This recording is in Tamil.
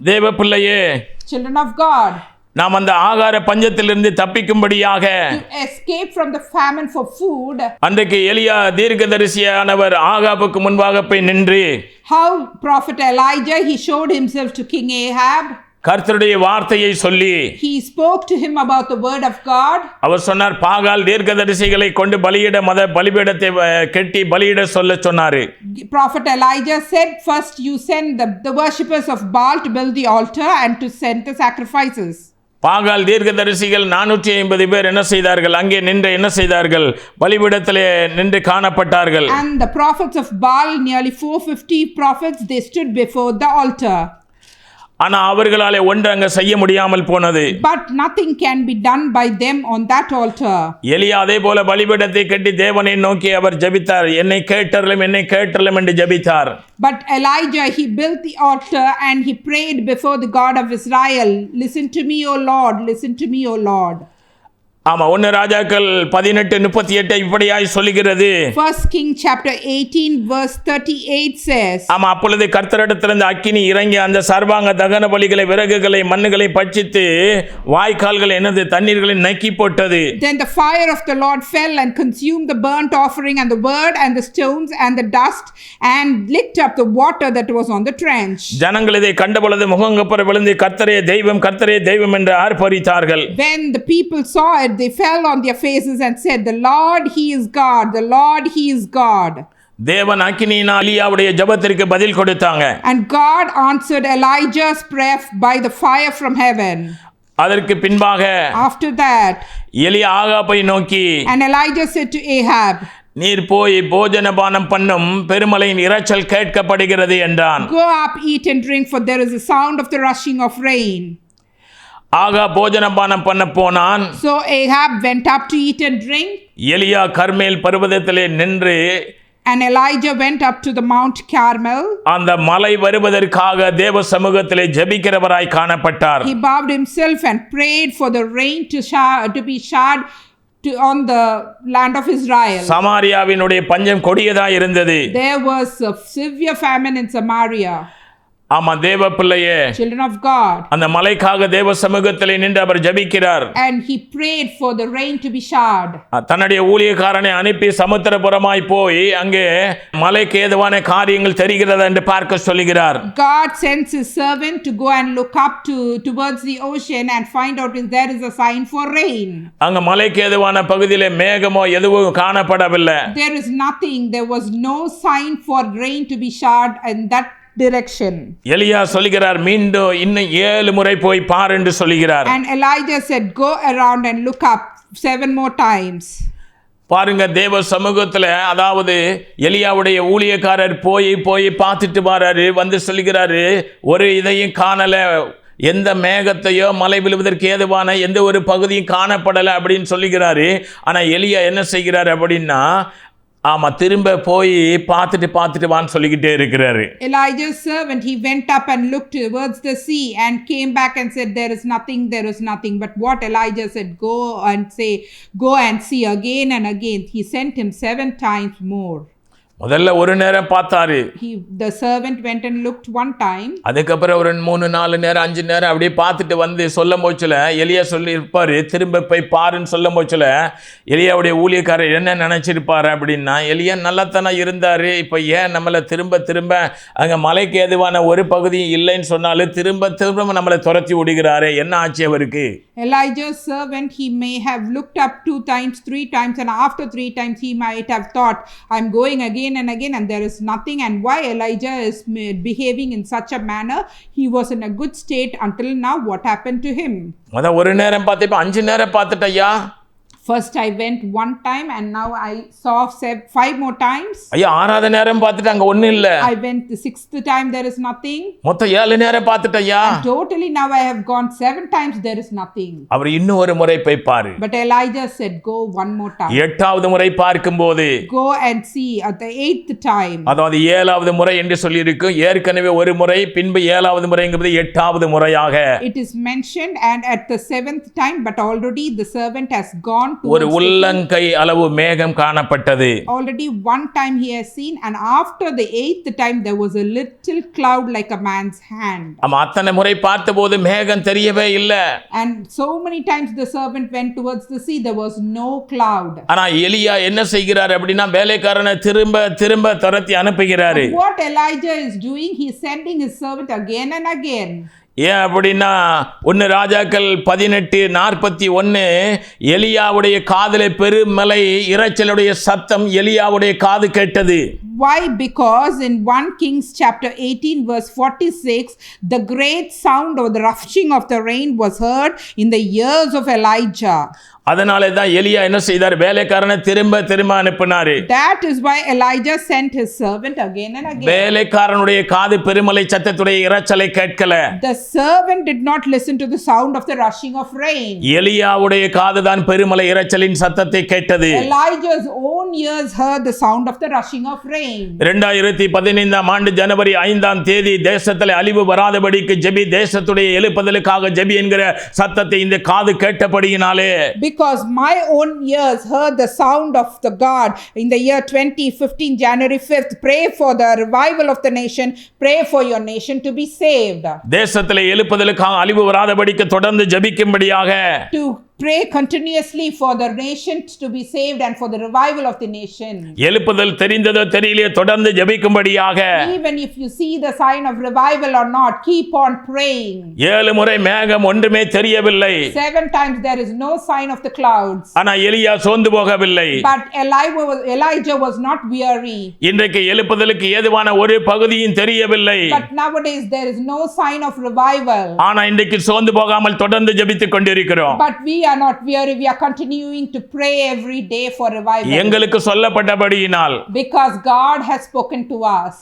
தேவ பிள்ளையே Children of God, நாம் அந்த ஆகார பஞ்சத்திலிருந்து தப்பிக்கும்படியாக escape from the famine for food, அன்றைக்கு எலியா தீர்க்கதரிசியானவர் ஆகாபுக்கு முன்பாக போய் நின்று how prophet Elijah he showed himself to King Ahab. கர்த்தருடைய வார்த்தையை சொல்லி He spoke to him about the word of God. அவர் சொன்னார் பாகால் தீர்க்கதரிசிகளை கொண்டு பலியிட மத பலிபீடத்தை அஹ், கெட்டி பலியிட சொல்ல சொன்னாரு Prophet Elijah said, First you send the, the worshippers of Baal to build the altar and to send the sacrifices. பாகால் தீர்க்கதரிசிகள் நானூற்றி ஐம்பது பேர் என்ன செய்தார்கள் அங்கே நின்று என்ன செய்தார்கள் பலிபீடத்திலே நின்று காணப்பட்டார்கள் And the prophets of Baal, nearly 450 prophets, they stood before the altar. ஆனா அவர்களாலே ஒன்று அங்க செய்ய முடியாமல் போனது But nothing can be done by them on that altar. எலியா அதே போல பலிபீடத்தை கட்டி தேவனை நோக்கி அவர் ஜெபித்தார் என்னை கேட்டறலும் என்னை கேட்டறலும் என்று ஜெபித்தார் But Elijah, he built the altar and he prayed before the God of Israel, Listen to me, O Lord, listen to me, O Lord. ஆமா ஒன்னு ராஜாக்கள் பதினெட்டு முப்பத்தி எட்டு இப்படியாய் சொல்லுகிறது. First King chapter 18, verse 38 says, ஆமா அப்பொழுது கர்த்தரிடத்திலிருந்து அக்கினி இறங்கி அந்த சர்வாங்க தகன பலிகளை விறகுகளை மண்ணுகளை பட்சித்து வாய்க்கால்கள் என்னது தண்ணீர்களை நக்கி போட்டது. Then the fire of the Lord fell and consumed the burnt offering and the word and the stones and the dust and licked up the water that was on the trench. ஜனங்கள் இதை கண்டபொழுது முகங்கப்புற விழுந்து கர்த்தரே தெய்வம் கர்த்தரே தெய்வம் என்று ஆர்ப்பரித்தார்கள். When the people saw it, they fell on their faces and said, The Lord, He is God, the Lord, He is God. தேவன் அக்கினியினால் அலியாவுடைய ஜெபத்திற்கு பதில் கொடுத்தாங்க And God answered Elijah's prayer by the fire from heaven. அதற்கு பின்பாக After that, எலியா ஆகாப்பை நோக்கி and Elijah said to Ahab, நீர் போய் போஜன பானம் பண்ணும் பெருமலையின் இரைச்சல் கேட்கப்படுகிறது என்றான் Go up, eat and drink, for there is a sound of the rushing of rain. ஆகா போஜன பானம் பண்ண போனான் So Ahab went up to eat and drink, எலியா கர்மேல் பர்வதத்திலே நின்று and Elijah went up to the Mount Carmel. அந்த மலை வருவதற்காக தேவ சமூகத்திலே ஜெபிக்கிறவராய் காணப்பட்டார் He bowed himself and prayed for the rain to, shower, to be showered to, on the land of Israel. சமாரியாவினுடைய பஞ்சம் கொடியதாய் இருந்தது There was a severe famine in Samaria. ஆமா தேவ பிள்ளையே Children of God. அந்த மலைக்காக தேவ சமூகத்திலே நின்று அவர் ஜெபிக்கிறார் And he prayed for the rain to be showered. தன்னுடைய ஊழியக்காரனை அனுப்பி சமுத்திரபுரமாய் போய் அங்கே மலைக்கு ஏதுவான காரியங்கள் தெரிகிறதா என்று பார்க்க சொல்லுகிறார் God sends his servant to go and look up to towards the ocean and find out if there is a sign for rain. அங்க மலைக்கு ஏதுவான பகுதியிலே மேகமோ எதுவும் காணப்படவில்லை There is nothing, there was no sign for rain to be showered in that direction. எலியா சொல்லுகிறார் மீண்டும் இன்னும் ஏழு முறை போய் பார் என்று சொல்லுகிறார் And Elijah said, Go around and look up seven more times. பாருங்க தேவ சமூகத்துல அதாவது எலியாவுடைய ஊழியக்காரர் போய் போய் பார்த்துட்டு வராரு வந்து சொல்லுகிறாரு ஒரு இதையும் காணல எந்த மேகத்தையோ மலை விழுவதற்கு ஏதுவான எந்த ஒரு பகுதியும் காணப்படலை அப்படின்னு சொல்லுகிறாரு ஆனா எலியா என்ன செய்கிறாரு அப்படின்னா ஆமா திரும்ப போய் பார்த்துட்டு பார்த்துட்டு வான்னு சொல்லிக்கிட்டே இருக்கிறாரு Elijah's servant, he went up and looked towards the sea and came back and said, There is nothing, there is nothing. But what Elijah said, Go and say, Go and see again and again. He sent him seven times more. முதல்ல ஒரு நேரம் பார்த்தாரு He, the servant went and looked one time. அதுக்கப்புறம் ஒரு மூணு நாலு நேரம் அஞ்சு நேரம் அப்படியே பார்த்துட்டு வந்து சொல்லும் போச்சுல எலியா சொல்லி இருப்பாரு திரும்ப போய் பாருன்னு சொல்லும் போச்சுல எலியாவுடைய ஊழியக்காரர் என்ன நினைச்சிருப்பாரு அப்படின்னா எலியா நல்லத்தானே இருந்தாரு இப்போ ஏன் நம்மளை திரும்ப திரும்ப அங்கே மலைக்கு ஏதுவான ஒரு பகுதியும் இல்லைன்னு சொன்னாலும் திரும்ப திரும்ப நம்மளை துரத்தி விடுகிறாரு என்ன ஆச்சு அவருக்கு Elijah's servant, he may have looked up two times, three times, and after three times, he might have thought, I'm going again and again, and there is nothing. And why Elijah is behaving in such a manner? He was in a good state until now. What happened to him? முத ஒரு நேரம் பார்த்து இப்போ அஞ்சு நேரம் பார்த்துட்டய்யா First, I went one time, and now I saw se- five more times. ஐயா ஆறாவது நேரம் பார்த்துட்டு அங்கே ஒன்றும் இல்லை I went the sixth time, there is nothing. மொத்தம் ஏழு நேரம் பார்த்துட்டய்யா Totally, now I have gone seven times, there is nothing. அவர் இன்னும் ஒரு முறை போய் பாரு But Elijah said, Go one more time. எட்டாவது முறை பார்க்கும்போது Go and see at the eighth time. அதாவது ஏழாவது முறை என்று சொல்லியிருக்கு ஏற்கனவே ஒரு முறை பின்பு ஏழாவது முறைங்கிறது எட்டாவது முறையாக It is mentioned, and at the seventh time, but already the servant has gone ஒரு உள்ளங்கை அளவு மேகம் காணப்பட்டது Already one time he has seen, and after the eighth time, there was a little cloud like a man's hand. ஆமா அத்தனை முறை பார்த்தபோது மேகம் தெரியவே இல்லை And so many times the servant went towards the sea, there was no cloud. ஆனா எலியா என்ன செய்கிறார் அப்படின்னா வேலைக்காரனை திரும்ப திரும்ப துரத்தி அனுப்புகிறாரு What Elijah is doing, he's sending his servant again and again. ஏன் அப்படின்னா ஒன்று ராஜாக்கள் பதினெட்டு நாற்பத்தி ஒன்று எலியாவுடைய காதலை பெருமலை இரைச்சலுடைய சத்தம் எலியாவுடைய காது கேட்டது. Why? Because in 1 Kings chapter 18, verse 46, the great sound of the rushing of the rain was heard in the ears of Elijah. அதனாலே தான் எலியா என்ன செய்தார் வேலைக்காரனை திரும்ப திரும்ப அனுப்பினாரு That is why Elijah sent his servant again and again. வேலைக்காரனுடைய காது பெருமலை சத்தத்துடைய இரைச்சலை கேட்கல The servant did not listen to the sound of the rushing of rain. எலியாவுடைய காது தான் பெருமலை இரைச்சலின் சத்தத்தை கேட்டது Elijah's own ears heard the sound of the rushing of rain. இரண்டாயிரத்தி பதினைந்தாம் ஆண்டு ஜனவரி ஐந்தாம் தேதி தேசத்தில் அழிவு வராதபடிக்கு ஜெபி தேசத்துடைய எழுப்புதலுக்காக ஜெபி என்கிற சத்தத்தை இந்த காது கேட்டபடியினாலே Because my own ears heard the sound of the God in the year 2015, January 5th. Pray for the revival of the nation. Pray for your nation to be saved. தேசத்தில் எழுப்புதலுக்காக அழிவு வராதபடிக்கு தொடர்ந்து ஜெபிக்கும்படியாக To pray continuously for the nation to be saved and for the revival of the nation. எழுப்புதல் தெரிந்ததோ தெரியலையோ தொடர்ந்து ஜெபிக்கும்படியாக Even if you see the sign of revival or not, keep on praying. ஏழு முறை மேகம் ஒன்றுமே தெரியவில்லை Seven times there is no sign of the clouds. ஆனா எலியா சோர்ந்து போகவில்லை But Elijah was, Elijah was not weary. இன்றைக்கு எழுப்புதலுக்கு ஏதுவான ஒரு பகுதியும் தெரியவில்லை But nowadays there is no sign of revival. ஆனா இன்றைக்கு சோர்ந்து போகாமல் தொடர்ந்து ஜெபித்துக் கொண்டிருக்கிறோம் But we are not weary. We are continuing to pray every day for revival. எங்களுக்கு சொல்லப்பட்டபடியினால் Because God has spoken to us.